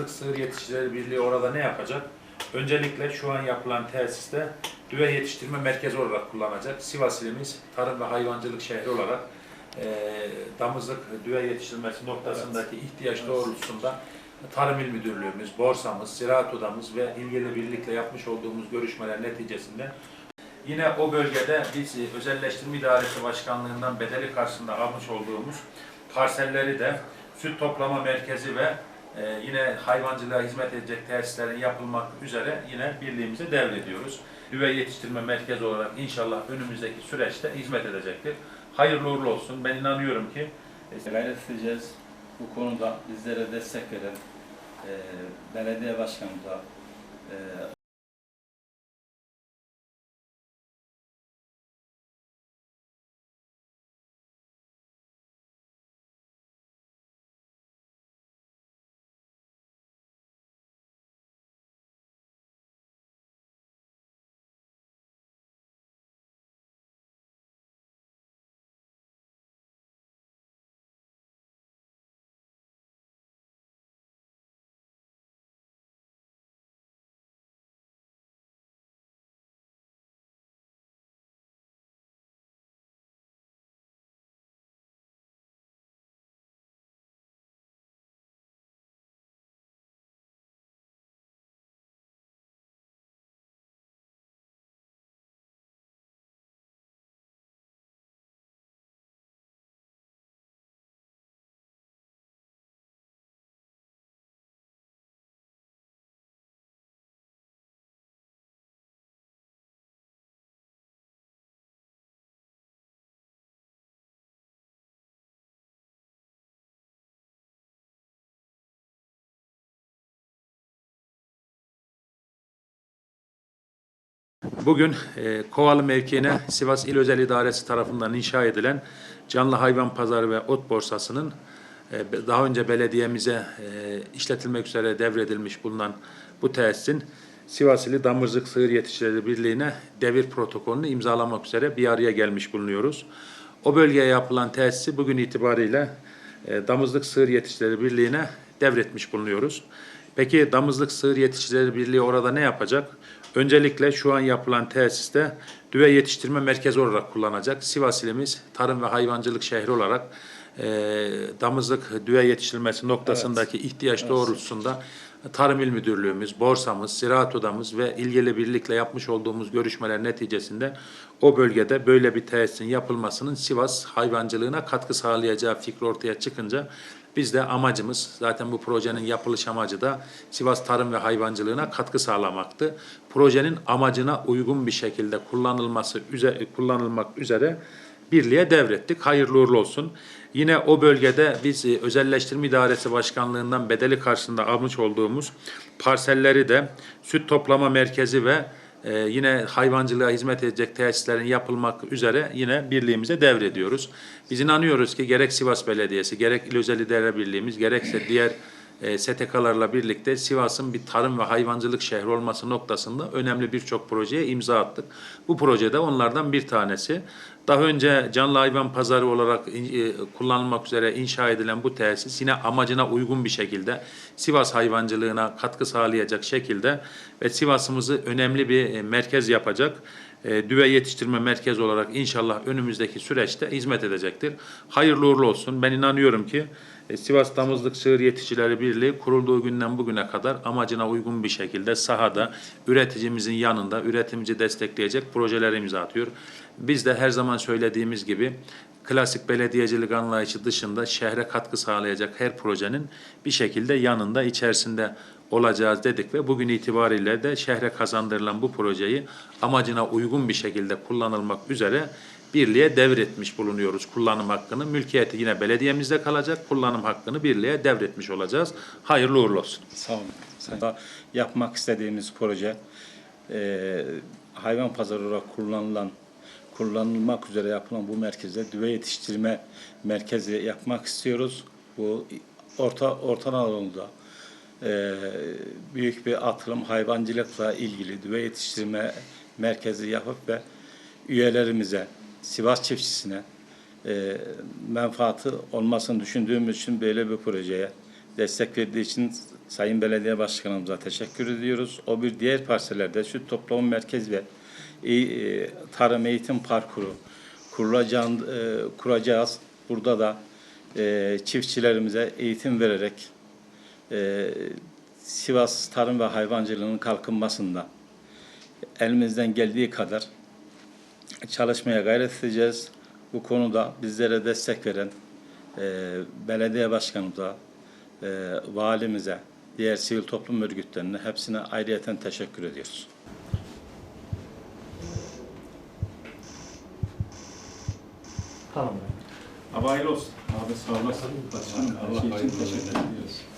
Damızlık Sığır Yetiştiricileri Birliği orada ne yapacak? Öncelikle şu an yapılan tesiste düve yetiştirme merkezi olarak kullanacak. Sivas ilimiz tarım ve hayvancılık şehri olarak e, damızlık düve yetiştirmesi noktasındaki ihtiyaç doğrultusunda Tarım İl Müdürlüğümüz, borsamız, ziraat odamız ve ilgili birlikle yapmış olduğumuz görüşmeler neticesinde Yine o bölgede biz e, Özelleştirme İdaresi Başkanlığı'ndan bedeli karşısında almış olduğumuz parselleri de süt toplama merkezi ve e, yine hayvancılığa hizmet edecek tesislerin yapılmak üzere yine birliğimize devrediyoruz. Düve yetiştirme merkezi olarak inşallah önümüzdeki süreçte hizmet edecektir. Hayırlı uğurlu olsun. Ben inanıyorum ki e, Gayret edeceğiz. Bu konuda bizlere destek veren e, belediye başkanımıza, e, Bugün e, Kovalı mevkiine Sivas İl Özel İdaresi tarafından inşa edilen canlı hayvan pazarı ve ot borsasının e, daha önce belediyemize e, işletilmek üzere devredilmiş bulunan bu tesisin Sivas İli Damızlık Sığır Yetiştiricileri Birliği'ne devir protokolünü imzalamak üzere bir araya gelmiş bulunuyoruz. O bölgeye yapılan tesisi bugün itibariyle e, Damızlık Sığır Yetiştiricileri Birliği'ne devretmiş bulunuyoruz. Peki Damızlık Sığır Yetiştiricileri Birliği orada ne yapacak? Öncelikle şu an yapılan tesiste düve yetiştirme merkezi olarak kullanacak. Sivas ilimiz tarım ve hayvancılık şehri olarak e, damızlık düve yetiştirilmesi noktasındaki ihtiyaç doğrultusunda Tarım İl Müdürlüğümüz, borsamız, ziraat odamız ve ilgili birlikle yapmış olduğumuz görüşmeler neticesinde o bölgede böyle bir tesisin yapılmasının Sivas hayvancılığına katkı sağlayacağı fikri ortaya çıkınca biz de amacımız zaten bu projenin yapılış amacı da Sivas tarım ve hayvancılığına katkı sağlamaktı. Projenin amacına uygun bir şekilde kullanılması üzere, kullanılmak üzere birliğe devrettik. Hayırlı uğurlu olsun. Yine o bölgede biz e, Özelleştirme İdaresi Başkanlığı'ndan bedeli karşısında almış olduğumuz parselleri de süt toplama merkezi ve e, yine hayvancılığa hizmet edecek tesislerin yapılmak üzere yine birliğimize devrediyoruz. Biz inanıyoruz ki gerek Sivas Belediyesi, gerek İl Özel İdare Birliğimiz, gerekse diğer e, STK'larla birlikte Sivas'ın bir tarım ve hayvancılık şehri olması noktasında önemli birçok projeye imza attık. Bu projede onlardan bir tanesi. Daha önce canlı hayvan pazarı olarak e, kullanılmak üzere inşa edilen bu tesis yine amacına uygun bir şekilde Sivas hayvancılığına katkı sağlayacak şekilde ve Sivas'ımızı önemli bir e, merkez yapacak e, düve yetiştirme merkezi olarak inşallah önümüzdeki süreçte hizmet edecektir. Hayırlı uğurlu olsun. Ben inanıyorum ki e, Sivas Damızlık Sığır Yetişçileri Birliği kurulduğu günden bugüne kadar amacına uygun bir şekilde sahada üreticimizin yanında üretimici destekleyecek projeler imza atıyor. Biz de her zaman söylediğimiz gibi klasik belediyecilik anlayışı dışında şehre katkı sağlayacak her projenin bir şekilde yanında içerisinde olacağız dedik ve bugün itibariyle de şehre kazandırılan bu projeyi amacına uygun bir şekilde kullanılmak üzere birliğe devretmiş bulunuyoruz kullanım hakkını. Mülkiyeti yine belediyemizde kalacak. Kullanım hakkını birliğe devretmiş olacağız. Hayırlı uğurlu olsun. sağ olun. Yapmak istediğimiz proje e, hayvan pazarı olarak kullanılan kullanılmak üzere yapılan bu merkezde düve yetiştirme merkezi yapmak istiyoruz. Bu orta Orta Anadolu'da e, büyük bir atılım hayvancılıkla ilgili düve yetiştirme merkezi yapıp ve üyelerimize, Sivas çiftçisine e, menfaati olmasını düşündüğümüz için böyle bir projeye destek verdiği için Sayın Belediye Başkanımıza teşekkür ediyoruz. O bir diğer parsellerde süt toplama merkezi ve e, tarım eğitim parkuru e, kuracağız. Burada da e, çiftçilerimize eğitim vererek e, Sivas tarım ve hayvancılığının kalkınmasında elimizden geldiği kadar çalışmaya gayret edeceğiz. Bu konuda bizlere destek veren e, belediye başkanımıza, e, valimize, diğer sivil toplum örgütlerine hepsine ayrıyeten teşekkür ediyoruz. Tamam. Abi hayırlı olsun. Abi sağ olasın. Başkanım, Allah hayırlı olsun.